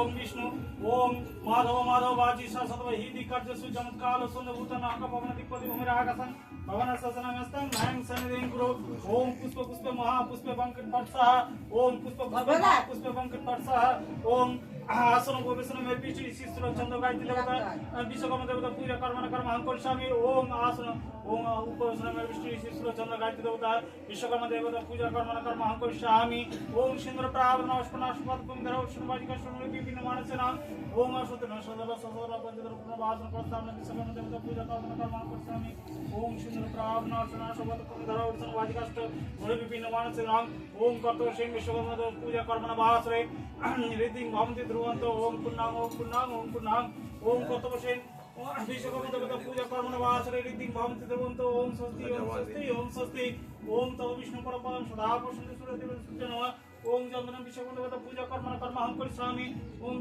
ओम विष्णु, ओम माधव माधव वाजीशा सरस्वत ही दिक्कर्जसु चमत्काल सुन भूतन नाक पवन दिक्पति भूमि आकाशन पवन ससनमस्तम नायं सनिधिं गुरु ओम पुष्प पुष्प महा पुष्प पंकट पटसा ओम पुष्प पुष्प पुष्प पंकट पटसा ओम আসন উপবেশন মেরপিচি শিশুর চন্দ্র গায়ত্রী দেবতা বিশ্বকর্মা দেবতা, পূজা কর্মণ কর্ম অহং করিষ্যামি ওম আসন ওম উপবেশন মেরপিচি শিশুর চন্দ্র গায়ত্রী দেবতা, বিশ্বকর্মা দেবতা, পূজা কর্মণ কর্ম অহং করিষ্যামি ওম সিন্দুর প্রাবরণ অস্পনাস্পদ কুন্দর শুনবাজিকা শুনলে বিভিন্ন মানুষের নাম ওম অসুতন সদল সদল পঞ্চদল পুনর্বাসন প্রস্তাবন বিশ্বকর্মা দেবতা, পূজা কর্ম করিষ্যামি ওম সিন্দুর বিভিন্ন মানুষের নাম ওম সিং বিশ্বকর্মা পূজা ভবন্তি ওম পুণ্যাং ওম পুণ্যাং ওম পুণ্যাং। ওম কত বিশ্বকর্মা পূজা কর্মণ বাসরে ভবন্তি ওম স্বস্তি ওম স্বস্তি ওম স্বস্তি। ওম তব বিষ্ণু পরপদম সদা প্রসন্ন সূর্য নমঃ। ওম চন্দন বিশ্বকর্মা পূজা কর্মণ কর্ম করি করিষ্যামি ওম